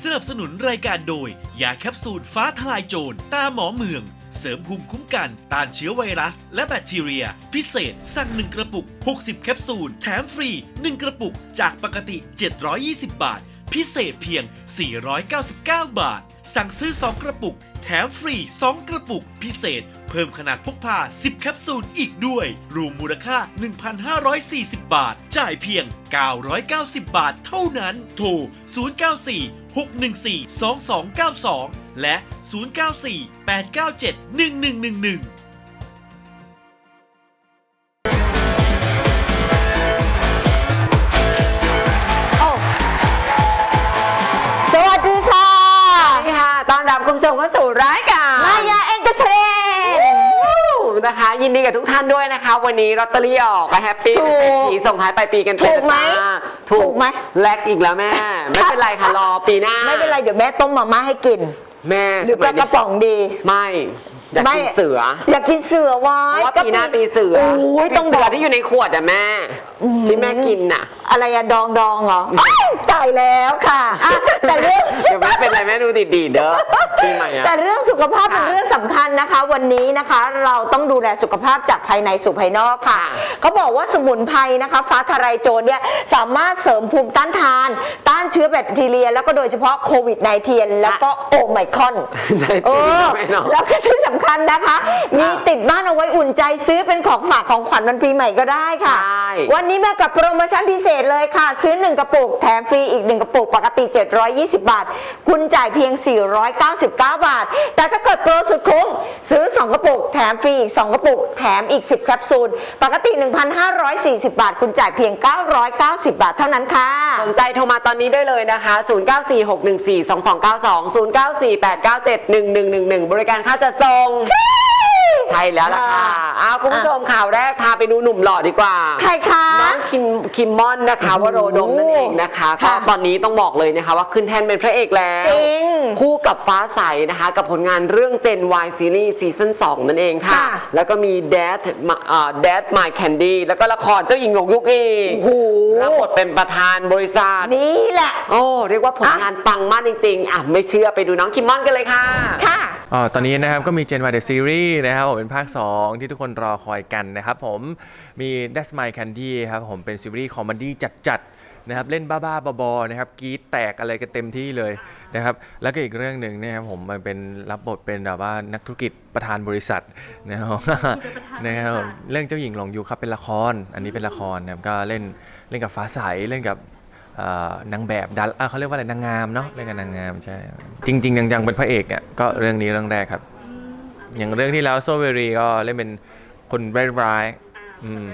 สนับสนุนรายการโดย ยาแคปซูลฟ้าทลายโจรตาหมอเมือง เสริมภูมิคุ้มกัน ต้านเชื้อไวรัส และแบคทีเรีย พิเศษ สั่ง 1 กระปุก 60 แคปซูล แถมฟรี 1 กระปุกจากปกติ 720 บาท พิเศษเพียง 499 บาท สั่งซื้อ 2 กระปุก แถมฟรี 2 กระปุก พิเศษ เพิ่มขนาดพกพา 10 แคปซูลอีกด้วย รวมมูลค่า 1,540 บาท จ่ายเพียง 990 บาทเท่านั้น โทร 094 614 2292 และ 094 897 1111 เข้าสู่รายการมายาเอ็นเตอร์เทนนะคะ ยินดีกับทุกท่านด้วยนะคะ วันนี้ลอตเตอรี่ออกก็แฮปปี้ถูเป็นกเศรษฐีส่งท้ายปลายปีกันปถูกไหมนะจ๊ะถูกไหมแลกอีกแล้วแม่ ไม่เป็นไรค่ะรอปีหน้า ไม่เป็นไรเดี๋ยวแม่ต้มมาม่าให้กิน แม่หรือปลากระป๋องดีไม่ อยากไม่ กินเสืออยากกินเสือไว้เพราะว่าปีหน้าปีเสือโอ้ยปีต้องบเสืออกที่อยู่ในขวดอะแม่ ที่แม่กินน่ะ อะไรอะดองดองเหรออ้าวตายแล้วค่ะอะแต่เรื่อง เดี๋ยวไม่เป็นไรแม่ดูดีดีๆเด้อปีใหม่อะ แต่เรื่องสุขภาพเป็นค่ะเรื่องสำคัญนะคะ วันนี้นะคะเราต้องดูแลสุขภาพจากภายในสู่ภายนอกค่ะค่ะเขาบอกว่าสมุนไพรนะคะ ฟ้าทลายโจรเนี่ยสามารถเสริมภูมิต้านทาน ต้านเชื้อแบคทีเรีย แล้วก็โดยเฉพาะโควิด -19 แล้วก็โอไมครอนได้จริงเออแม่เนาะแล้วก็ที่สำคัญนะคะ มีติดบ้านเอาไว้อุ่นใจซื้อเป็นของฝากของขวัญวันปีใหม่ก็ได้ค่ะ ใช่ วันนี้มากับโปรโมชั่นพิเศษเลยค่ะ ซื้อ 1 กระปุก แถมฟรีอีก 1 กระปุกปกติ 720 บาท คุณจ่ายเพียง 499 บาท แต่ถ้าเกิดโปรสุดคุ้มซื้อ 2 กระปุก แถมฟรีอีก 2 กระปุก แถมอีก 10 แคปซูล ปกติ 1,540 บาท คุณจ่ายเพียง 990 บาทเท่านั้นค่ะ สนใจโทรมาตอนนี้ได้เลยนะคะ 0946142292 0948971111 บริการค่าจะส่งใช่แล้วล่ะค่ะอ้าวคุณผู้ชมข่าวแรกพาไปดูหนุ่มหล่อดีกว่า ใครคะ น้องคิมคิมมอนนะคะวโรดมนั่นเองนะคะก็ค่ะตอนนี้ต้องบอกเลยนะคะว่าขึ้นแท่นเป็นพระเอกแล้ว จริงคู่กับฟ้าใสนะคะ กับผลงานเรื่อง Gen Y Series ซีซั่น2นั่นเองค่ะ ค่ะแล้วก็มี Dad มาอ่า Dad My Candy แล้วก็ละครเจ้าหญิงหลงยุกอีกโอ้โห รับบทเป็นประธานบริษัท นี่แหละ โอ้ เรียกว่าผลงานปังมากจริงๆ อะ ไม่เชื่อไปดูน้องคิมมอนกันเลยค่ะ ค่ะ อ๋อตอนนี้นะครับก็มี Gen Y The Series นะครับผมเป็นภาค 2 ที่ทุกคนรอคอยกันนะครับผมมี That's My Candy ครับผมเป็นซีรีส์คอมเมดี้จัดๆนะครับเล่นบ้าๆบอๆนะครับกรีดแตกอะไรกันเต็มที่เลยนะครับแล้วก็อีกเรื่องหนึ่งเนะครับผมมันเป็นรับบทเป็นแบบว่านักธุรกิจประธานบริษัทนะครับนะครับผมเรื่องเจ้าหญิงหลงยูครับเป็นละคร อันนี้เป็นละครนะครับก็เล่นเล่นกับฟ้าใสเล่นกับเอ่อ นางแบบดาราเขาเรียกว่าอะไรนางงามเนาะเรื่องกับนางงามใช่ จริง ๆ จังๆเป็นพระเอกอะก็เรื่องนี้เรื่องแรกครับ อย่างเรื่องที่แล้วโซเวรีก็เล่นเป็นคนร้ายๆอืม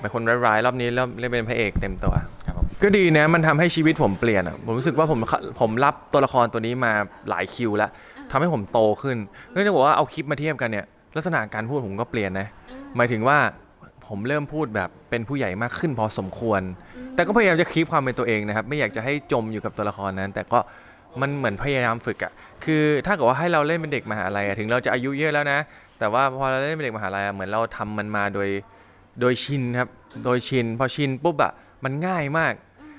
เป็นคนร้ายๆรอบนี้เริ่มเล่นเป็นพระเอกเต็มตัวครับผมก็ดีนะมันทำให้ชีวิตผมเปลี่ยนอะผมรู้สึกว่าผมผมรับตัวละครตัวนี้มาหลายคิวแล้วทำให้ผมโตขึ้นเนื่องจากว่าเอาคลิปมาเทียบกันเนี่ยลักษณะการพูดผมก็เปลี่ยนนะหมายถึงว่า ผมเริ่มพูดแบบเป็นผู้ใหญ่มากขึ้นพอสมควร แต่ก็พยายามจะคีปความเป็นตัวเองนะครับ ไม่อยากจะให้จมอยู่กับตัวละครนั้น แต่ก็มันเหมือนพยายามฝึกอะคือถ้าเกิดว่าให้เราเล่นเป็นเด็กมหาลัยอะถึงเราจะอายุเยอะแล้วนะ แต่ว่าพอเราเล่นเป็นเด็กมหาลัยอะเหมือนเราทำมันมาโดยโดยชินครับ โดยชิน พอชินปุ๊บอะมันง่ายมาก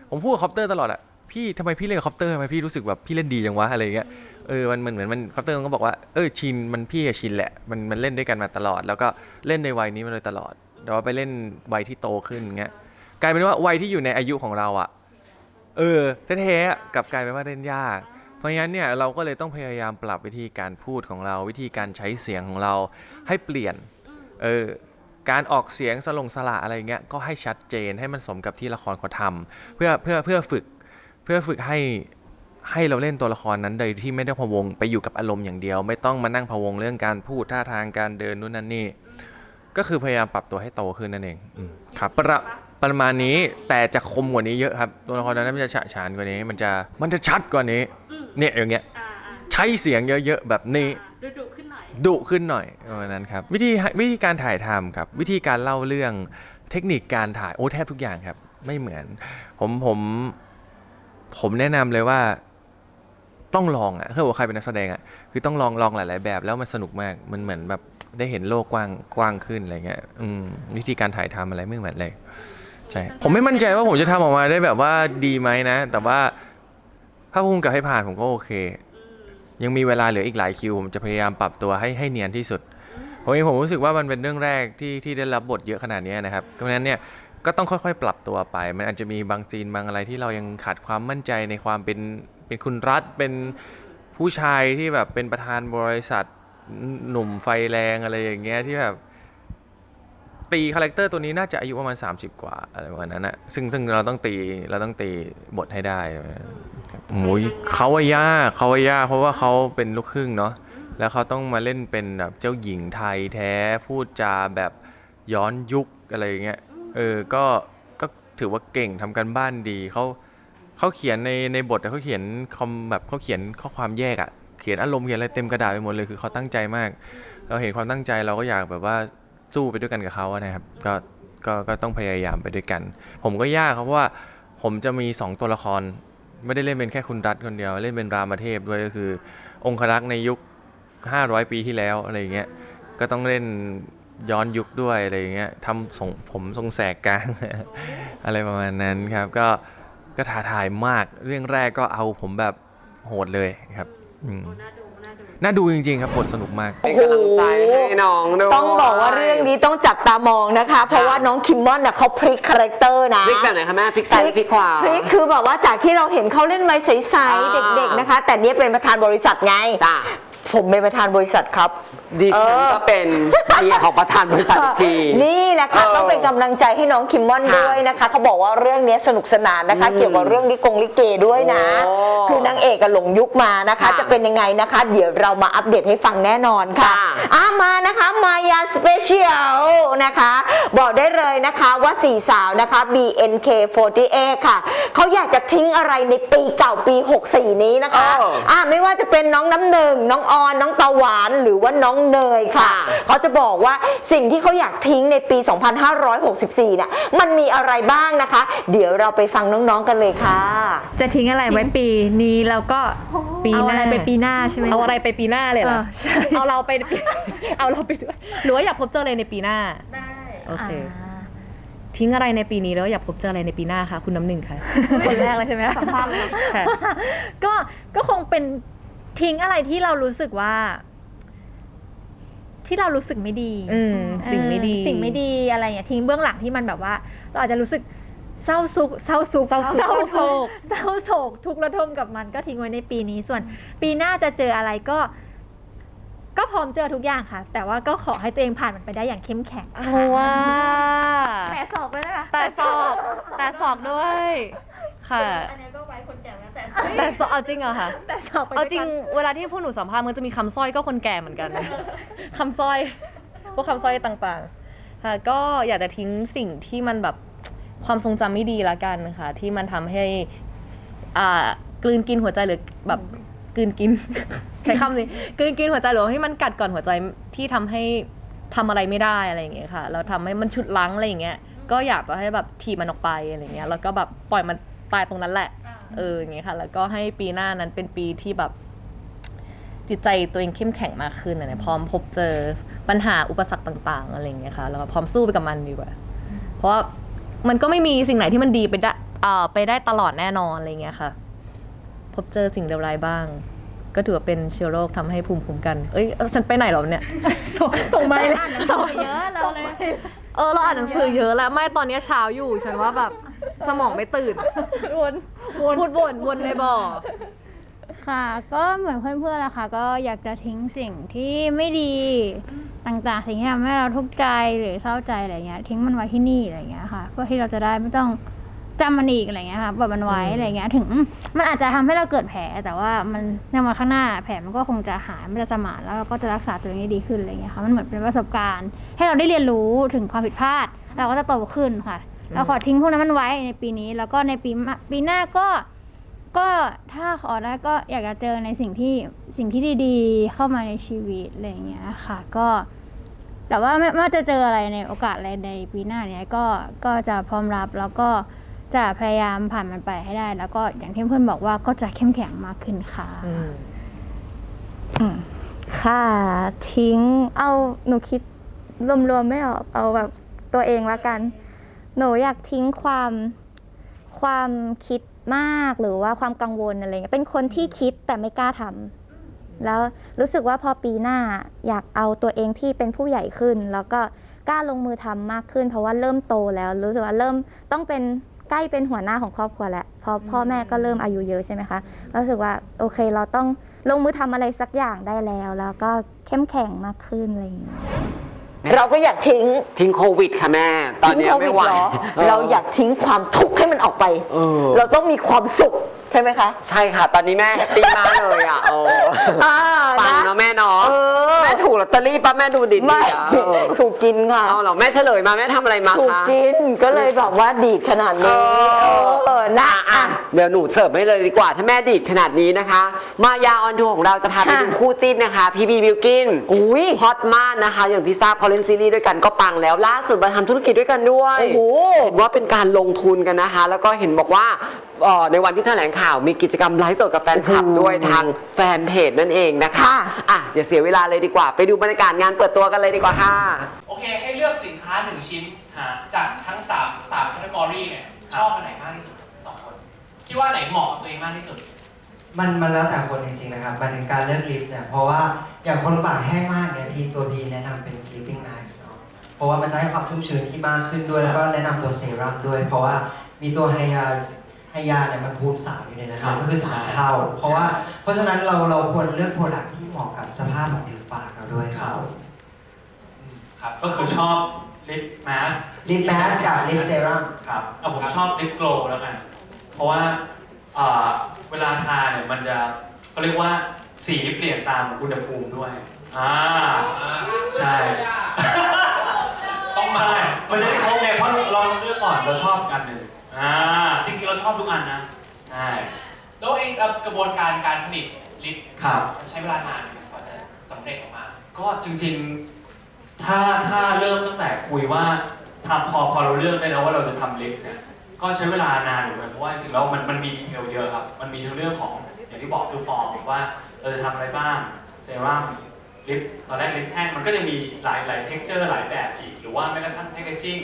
ผมพูดกับคอปเตอร์ตลอดอะพี่ทำไมพี่เล่นกับคอปเตอร์ทำไมพี่รู้สึกแบบพี่เล่นดีจังวะอะไรอย่างเงี้ย เออมันมันเหมือนมันคอปเตอร์มันก็บอกว่า เออชินมันพี่อะชินแหละ มันมันเล่นด้วยกันมาตลอด แล้วก็เล่นในวัยนี้มาโดยตลอด แต่ว่าไปเล่นวัยที่โตขึ้นเงี้ยกลายเป็นว่าวัยที่อยู่ในอายุของเราอะเออแท้ๆกลับกลายเป็นว่าเล่นยาก เพราะงั้นเนี่ยเราก็เลยต้องพยายามปรับวิธีการพูดของเรา วิธีการใช้เสียงของเราให้เปลี่ยนเออการออกเสียงสลงสละอะไรเงี้ยก็ให้ชัดเจนให้มันสมกับที่ละครเขาทำเพื่อเพื่อเพื่อฝึกเพื่อฝึกให้ให้เราเล่นตัวละครนั้นโดยที่ไม่ได้พะวงไปอยู่กับอารมณ์อย่างเดียว ไม่ต้องมานั่งพะวงเรื่องการพูดท่าทางการเดินนู่นนั่นนี่ ก็คือพยายามปรับตัวให้โตขึ้นนั่นเองอืมครับประประมาณนี้แต่จะคมกว่านี้เยอะครับตัวละครนั้นมันจะฉะฉานกว่านี้ มันจะมันจะชัดกว่านี้เนี่ยอย่างเงี้ยอ่าอ่าใช้เสียงเยอะๆแบบนี้ดุดุขึ้นหน่อย ดุขึ้นหน่อยประมาณนั้นครับ วิธีวิธีการถ่ายทำครับ วิธีการเล่าเรื่องเทคนิคการถ่ายโอ้แทบทุกอย่างครับ ไม่เหมือน ผมผมผมแนะนำเลยว่าต้องลองอะถ้าว่าใครเป็นนักแสดงอะคือต้องลองลองหลาย ๆ แบบแล้วมันสนุกมากมันเหมือนแบบ ได้เห็นโลกกว้างกว้างขึ้นอะไรเงี้ยอืมวิธีการถ่ายทำอะไรไม่เหมือนเลยใช่ผมไม่มั่นใจว่าผมจะทำออกมาได้แบบว่าดีไหมนะ แต่ว่าภาพุ่งกับให้ผ่านผมก็โอเค ยังมีเวลาเหลืออีกหลายคิว ผมจะพยายามปรับตัวให้ให้เนียนที่สุดผมเองผมรู้สึกว่ามันเป็นเรื่องแรกที่ที่ได้รับบทเยอะขนาดนี้นะครับเพราะฉะนั้นเนี่ยก็ต้องค่อยๆ ปรับตัวไป มันอาจจะมีบางซีนบางอะไรที่เรายังขาดความมั่นใจในความเป็นเป็นคุณรัฐเป็นผู้ชายที่แบบเป็นประธานบริษัท หนุ่มไฟแรงอะไรอย่างเงี้ยที่แบบตีคาแรคเตอร์ตัวนี้น่าจะอายุประมาณ 30 กว่าอะไรประมาณนั้นนะซึ่งซึ่งเราต้องตีเราต้องตีบทให้ได้โอ้ยเขาว่ายากเขาว่ายากเพราะว่าเขาเป็นลูกครึ่งเนาะแล้วเขาต้องมาเล่นเป็นแบบเจ้าหญิงไทยแท้พูดจาแบบย้อนยุคอะไรอย่างเงี้ยเออก็ก็ถือว่าเก่งทำกันบ้านดีเขาเขาเขียนในในบทเขาเขียนคอมแบบเขาเขียนข้อความแยกอะ เขียนอารมณ์เขียนอะไรเต็มกระดาษไปหมดเลยคือเขาตั้งใจมาก เราเห็นความตั้งใจเราก็อยากแบบว่าสู้ไปด้วยกันกับเขานะครับก็ก็ก็ต้องพยายามไปด้วยกัน ผมก็ยากครับเพราะว่าผมจะมี 2 ตัวละคร ไม่ได้เล่นเป็นแค่คุณรัฐคนเดียว เล่นเป็นรามเทพด้วยก็คือ องครักษ์ในยุค 500 ปีที่แล้วอะไรอย่างเงี้ยก็ต้องเล่นย้อนยุคด้วยอะไรอย่างเงี้ยทำส่งผมทรงแสกกลาง อะไรประมาณนั้นครับ ก็ก็ท้าทายมากเรื่องแรกก็เอาผมแบบโหดเลยครับ อืมน่าดูจริงๆครับบทสนุกมาก เป็นกำลังใจให้น้องด้วยต้องบอกว่าเรื่องนี้ต้องจับตามองนะคะ เพราะว่าน้องคิมมอนน่ะเขาพลิกคาแรคเตอร์นะพลิกแบบไหนคะแม่พลิกซ้ายหรือพลิกขวา พลิกคือแบบว่าจากที่เราเห็นเขาเล่นไว้ใสอ่าๆเด็กๆนะคะ แต่เนี้ยเป็นประธานบริษัทไงจ้ะ ผมเป็นประธานบริษัทครับ ดิฉันเออก็เป็นเมียของประธานบริษัทอีกที นี่แหละค่ะเออต้องเป็นกำลังใจให้น้องคิมมอนค่ะด้วยนะคะ เขาบอกว่าเรื่องนี้สนุกสนานนะคะอืมเกี่ยวกับเรื่องลิกงลิเกด้วยนะโอ้คือนางเอกกับหลงยุคมานะคะค่ะจะเป็นยังไงนะคะ เดี๋ยวเรามาอัปเดตให้ฟังแน่นอนค่ะค่ะอะมานะคะมายาสเปเชียลนะคะ บอกได้เลยนะคะว่าสี่สาวนะคะ BNK48 ค่ะ เขาอยากจะทิ้งอะไรในปีเก่าปี 64 นี้นะคะเอออะไม่ว่าจะเป็นน้องน้ำหนึ่งน้องออนน้องตาหวานหรือว่าน้องเนยค่ะค่ะ เขาจะบอกว่าสิ่งที่เขาอยากทิ้งในปี 2564เนี่ยมันมีอะไรบ้างนะคะ เดี๋ยวเราไปฟังน้องๆกันเลยค่ะ จะทิ้งอะไรไว้ปีนี้แล้วก็ปีเอาหน้าอะไรไปปีหน้าใช่ไหม เอาอะไรไปปีหน้าเลยเหรอเออใช่ เอาเราไป เอาเราไปด้วยหรือว่าอยากพบเจออะไรในปีหน้าได้โอเคทิ้งอะไรในปีนี้แล้วอยากพบเจออะไรในปีหน้าคะคุณน้ำหนึ่งค่ะคนแรกเลยใช่ไหมสัมภาษณ์เลยค่ะ ก็ก็คงเป็น ทิ้งอะไรที่เรารู้สึกว่า ที่เรารู้สึกไม่ดีอืมสิ่งไม่ดี เออสิ่งไม่ดีอะไรอย่างเงี้ยทิ้งเบื้องหลังที่มันแบบว่า เราอาจจะรู้สึกเศร้าซุกเศร้าซุกเศร้าซุกเศร้าเศร้าโศโศกกเศร้าโศกทุกข์ระทมกับมันก็ทิ้งไว้ในปีนี้ส่วน ปีหน้าจะเจออะไรก็ ก็พร้อมเจอทุกอย่างค่ะ แต่ว่าก็ขอให้ตัวเองผ่านมันไปได้อย่างเข้มแข็งเอาว่า แต่สอบไปได้ไหมแต่สอบแต่สอบด้วย ค่ะ อันนี้ก็ไว้คนแก่แล้วแต่แต่สอบเอาจริงเหรอคะแต่สอบไปเอาด้วยจริงกันเวลาที่พวกหนูสัมภาษณ์มันจะมีคำสร้อยก็คนแก่เหมือนกัน คำสร้อย พวกคำสร้อยต่างๆ ค่ะ ก็อยากจะทิ้งสิ่งที่มันแบบความทรงจำไม่ดีละกันค่ะ ที่มันทำให้อ่ากลืนกินหัวใจหรือแบบกลืนกิน ใช้คำนี้กลืนกินหัวใจหรือว่าให้มันกัดก่อนหัวใจที่ทำให้ทำอะไรไม่ได้อะไรอย่างเงี้ยค่ะแล้วทำให้มันฉุดลั้งอะไรอย่างเงี้ย ก็อยากจะให้แบบถีบมันออกไปอะไรเงี้ย แล้วก็แบบปล่อยมัน ตายตรงนั้นแหละ เอออย่างเงี้ยค่ะ แล้วก็ให้ปีหน้านั้นเป็นปีที่แบบ จิตใจตัวเองเข้มแข็งมากขึ้นนะพร้อมพบเจอปัญหาอุปสรรคต่าง ๆ อะไรอย่างเงี้ยค่ะ แล้วก็พร้อมสู้ไปกับมันดีกว่า เพราะว่ามันก็ไม่มีสิ่งไหนที่มันดีไปได้อ่าไปได้ตลอดแน่นอนอะไรอย่างเงี้ยค่ะ พบเจอสิ่งเลวร้ายบ้าง ก็ถือว่าเป็นเชื้อโรคทำให้ภูมิคุ้มกัน เอ้ยเอ้าฉันไปไหนหรอเนี่ย ส่งส่งมาเลยส่งเยอะเราเลย เออเราอ่านหนังสือเยอะแล้วไม่ตอนนี้เช้าอยู่ ฉันว่าแบบ สมองไม่ตื่น วนวนพูดวนวนในบ่อ ค่ะ ก็เหมือนเพื่อนๆแหละค่ะ ก็อยากจะทิ้งสิ่งที่ไม่ดีต่างๆ สิ่งที่ทำให้เราทุกข์ใจหรือเศร้าใจอะไรเงี้ย ทิ้งมันไว้ที่นี่อะไรเงี้ยค่ะ เพื่อที่เราจะได้ไม่ต้องจำมันอีกอะไรเงี้ยค่ะปล่อยมันไว้อืมอะไรเงี้ย ถึงมันอาจจะทำให้เราเกิดแผล แต่ว่ามันในวันข้างหน้าแผลมันก็คงจะหายมันจะสมานแล้วเราก็จะรักษาตัวเองได้ดีขึ้นอะไรเงี้ยค่ะ มันเหมือนเป็นประสบการณ์ ให้เราได้เรียนรู้ถึงความผิดพลาด เราก็จะโตขึ้นค่ะ เราขอทิ้งพวกนั้นมันไว้ในปีนี้ แล้วก็ในปีมะปีหน้าก็ก็ถ้าขอได้ก็อยากจะเจอในสิ่งที่สิ่งที่ดีๆ เข้ามาในชีวิตอะไรอย่างเงี้ยค่ะ ก็ แต่ว่าไม่ไม่ว่าจะเจออะไรในโอกาสอะไรในปีหน้าเนี้ยก็ก็จะพร้อมรับแล้วก็จะพยายามผ่านมันไปให้ได้ แล้วก็อย่างที่เพื่อนบอกว่าก็จะเข้มแข็งมากขึ้นค่ะอืมค่ะทิ้งเอาหนูคิดรวมๆไม่ออกเอาแบบตัวเองละกัน หนูอยากทิ้งความความคิดมากหรือว่าความกังวลอะไรเงี้ยเป็นคนที่คิดแต่ไม่กล้าทำแล้วรู้สึกว่าพอปีหน้าอยากเอาตัวเองที่เป็นผู้ใหญ่ขึ้น แล้วก็กล้าลงมือทำมากขึ้น เพราะว่าเริ่มโตแล้ว รู้สึกว่าเริ่มต้องเป็นใกล้เป็นหัวหน้าของครอบครัวแล้วเพราะพ่อแม่ก็เริ่มอายุเยอะใช่ไหมคะรู้สึกว่าโอเคเราต้องลงมือทำอะไรสักอย่างได้แล้ว แล้วก็เข้มแข็งมากขึ้นอะไรอย่างเงี้ย เราก็อยากทิ้งทิ้งโควิดค่ะแม่ ตอนทิ้งนี้โควิไม่ดไหวเหรอเออเราอยากทิ้งความทุกข์ให้มันออกไป เออ เราต้องมีความสุข ใช่ไหมคะ ใช่ค่ะ ตอนนี้แม่แฮปปี้มากเลยอะโอ้อ่าปังนะ เนาะแม่เนาะเออ แม่ถูกลอตเตอรี่ป้าแม่ดูดิไม่อะเออถูกกินค่ะ เอาเหรอแม่เฉลยมาแม่ทำอะไรมาถูกคะกินก็เลยแบบว่าดีดขนาดนี้เออ เออนะอะอะ เดี๋ยวหนูเสิร์ฟให้เลยดีกว่า ถ้าแม่ดีดขนาดนี้นะคะ มายาออนทัวร์ของเราจะพาไปค่ะ ดูคู่จิ้นนะคะ พี่บีบิวกินอุ้ยฮอตมากนะคะ อย่างที่ทราบเขาเล่นซีรีส์ด้วยกันก็ปังแล้วล่าสุดมาทำธุรกิจด้วยกันด้วย โอ้โห เห็นว่าเป็นการลงทุนกันนะคะ แล้วก็เห็นบอกว่าเอ่อในวันที่แถลงข่าวมีกิจกรรมไลฟ์สดกับแฟนคลับด้วยทางแฟนเพจนั่นเองนะคะค่ะอะอย่าเสียเวลาเลยดีกว่า ไปดูบรรยากาศงานเปิดตัวกันเลยดีกว่าค่ะ โอเค ให้เลือกสินค้าหนึ่งชิ้นจากทั้ง 3 3 category เนี่ยชอบอันไหนมากที่สุดสองคนคิดว่าอันไหนเหมาะกับตัวเองมากที่สุด มันมันแล้วแต่คนจริงๆนะครับมันถึงการเลือกลิปเนี่ยเพราะว่าอย่างคนปากแห้งมากเนี่ยพี่ตัวพีแนะนำเป็น sleeping mask เนาะเพราะว่ามันจะให้ความชุ่มชื้นที่มากขึ้นด้วยแล้วก็แนะนำตัวเซรั่มด้วย เพราะว่ามีตัวไฮยา ไฮยาเนี่ยมันคูณสามอยู่ในนั้นครับก็คือสามเท่า เพราะว่าเพราะฉะนั้นเราเราควรเลือกโปรดักที่เหมาะกับสภาพของผิวปากเราด้วยครับครับก็คือชอบลิปแมสลิปแมสกับลิปเซรั่มครับเอาผมชอบลิปโกลแล้วกันเพราะว่าอ่าเวลาทาเนี่ยมันจะเขาเรียกว่าสีเปลี่ยนตามอุณหภูมิด้วยอ่า ใช่ ต้องมามันจะได้ครบไงเพราะเราเลือกก่อนเราชอบอันหนึ่งอ่า จริงๆเราช อบทุกอันนะใช่แล้วเองเอ่อกระบวนการการผลิตลิปครับ มันใช้เวลานานไหมกว่าจะสำเร็จออกมา ก็จริงๆ ถ้าถ้าเริ่มตั้งแต่คุยว่าทำพอพอเราเลือกได้แล้วว่าเราจะทำลิปเนี่ยก็ใช้เวลานานอยู่เหมือนกันเพราะว่าจริงๆแล้วมันมันมีดีเทลเยอะครับ มันมีทั้งเรื่องของอย่างที่บอกคือฟอร์มว่าเราจะทำอะไรบ้างเซรั่มลิปตอนแรกลิปแท่งมันก็จะมีหลายหลาย texture หลายแบบอีก หรือว่าแม้กระทั่ง packaging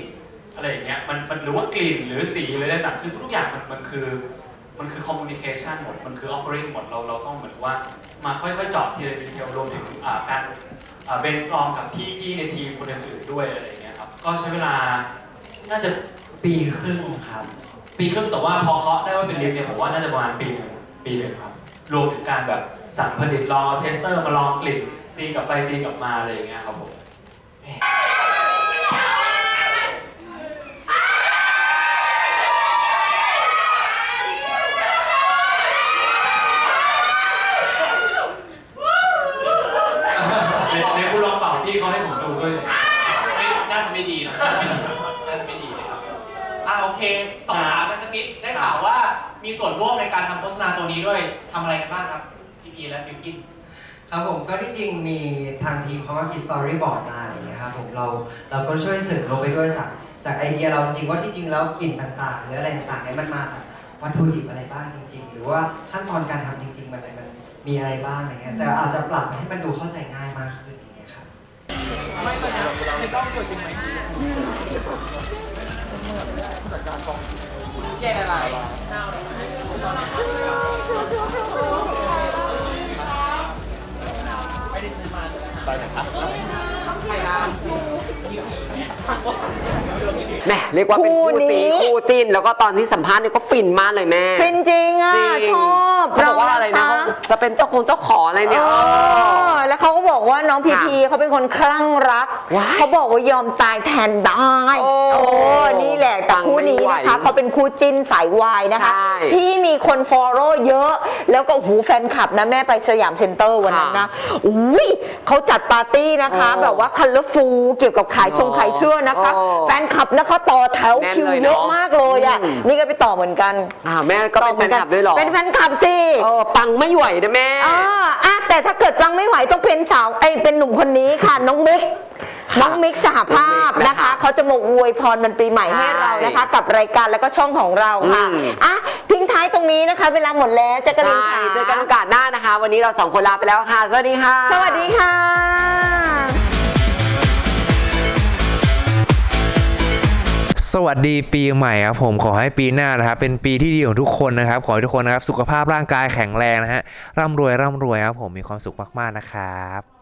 อะไรอย่างเงี้ยมันมันหรือว่ากลิ่นหรือสีหรืออะไรต่างคือทุกๆอย่างมันมันคือมันคือ communication หมด มันคือ offering หมดเราเราต้องเหมือนว่ามาค่อยๆเจาะทีละดีเทลรวมถึงการอ่า brainstorm กับพี่ๆในทีมคนอื่นๆด้วยอะไรอย่างเงี้ยครับก็ใช้เวลาน่าจะปีครึ่งครับ ปีครึ่งแต่ว่าพอเคาะได้ว่าเป็นลิฟเนี่ยผมว่าน่าจะประมาณปีหนึ่งปีหนึ่งครับรวมถึงการแบบสั่งผลิตลองเทสเตอร์มาลองกลิ่นตีกลับไปตีกลับมาอะไรอย่างเงี้ยครับผมเดี๋ยวเดี๋ยวคุณลองเป่าพี่เขาให้ผมดูด้วย ไม่น่าจะไม่ดีนะ น่าจะไม่ดีเลยครับ อ่าโอเคสอบถามกันสักนิด ได้ข่าวว่ามีส่วนร่วมในการทำโฆษ ณาตัวนี้ด้วยทำอะไรกันบ้างครับพีพีและบิวกินครับผมก็ที่จริงมีทางทีมเขาก็คิดสตอรี่บอร์ดมาอะไรอย่างเงี้ยครับผมเราเราก็ช่วยเสริมลงไปด้วยจากจากไอเดียเราจริงว่าที่จริงแล้วกลิ่นต่างๆหรืออะไรต่างๆเนี่ยมันมาจากวัตถุดิบอะไรบ้างจริง ๆ หรือว่าขั้นตอนการทำจริง ๆ มันมันมีอะไรบ้างอะไรเงี้ยแต่อาจจะปรับให้มันดูเข้าใจง่ายมากขึ้นอย่างเงี้ยครับแหมเรีย กว่าเป็นคู่คู่นี้ซีคู่จิ้น แล้วก็ตอนที่สัมภาษณ์เนี่ยก็ฟินมากเลยแม่ฟินจริงอะ จริงชอบเขาบอกว่าอะไรนะค จะเป็นเจ้าคงเจ้าขออะไรเอเนี่ยอแล้วเขาก็บอกว่าน้องพีพีเขาเป็นคนคลั่งรักว้ายเขาบอกว่ายอมตายแทนได้โอ้โอ้นี่แหละแต่ฟังคู่นี้ไม่ไหวนะคะเขาเป็นคู่จิ้นสายวายนะคะใช่ที่มีคนฟอลโล่เยอะ แล้วก็หูแฟนคลับนะแม่ไปสยามเซ็นเตอร์วันนั้นนะอุ้ยเขาจัดปาร์ตี้นะคะโอ้แบบว่าคัลเลอร์ฟูเกี่ยวกับขายทรงขายเสื้อนะคะโอ้แฟนคลับนะคะต่อแถวแน่นคิวเลยเยอะเนอะมากเลยอะอืมนี่ก็ไปต่อเหมือนกันอ่าแม่ก็เป็นแฟนคลับด้วยเหรอเป็นแฟนคลับสิเออปังไม่ไหวนะแม่อ่าอะแต่ถ้าเกิดฟังไม่ไหวต้องเป็นสาวไอ้ยเป็นหนุ่มคนนี้ค่ะ น้องมิก ค่ะน้องมิกสหภาพน้องมิกนะนะคะคะ เขาจะมาอวยพรมันปีใหม่ใช่ให้เรานะคะ กับรายการแล้วก็ช่องของเราค่ะอืม อะทิ้งท้ายตรงนี้นะคะ เวลาหมดแล้วเจะกระลินใช่ค่ะ เจอกันโอกาสหน้านะคะ วันนี้เราสองคนลาไปแล้วค่ะ สวัสดีค่ะ สวัสดีค่ะ สวัสดีปีใหม่ครับผมขอให้ปีหน้านะครับเป็นปีที่ดีของทุกคนนะครับ ขอให้ทุกคนนะครับสุขภาพร่างกายแข็งแรงนะฮะร่ำรวยร่ำรวยครับผมมีความสุขมากๆนะครับ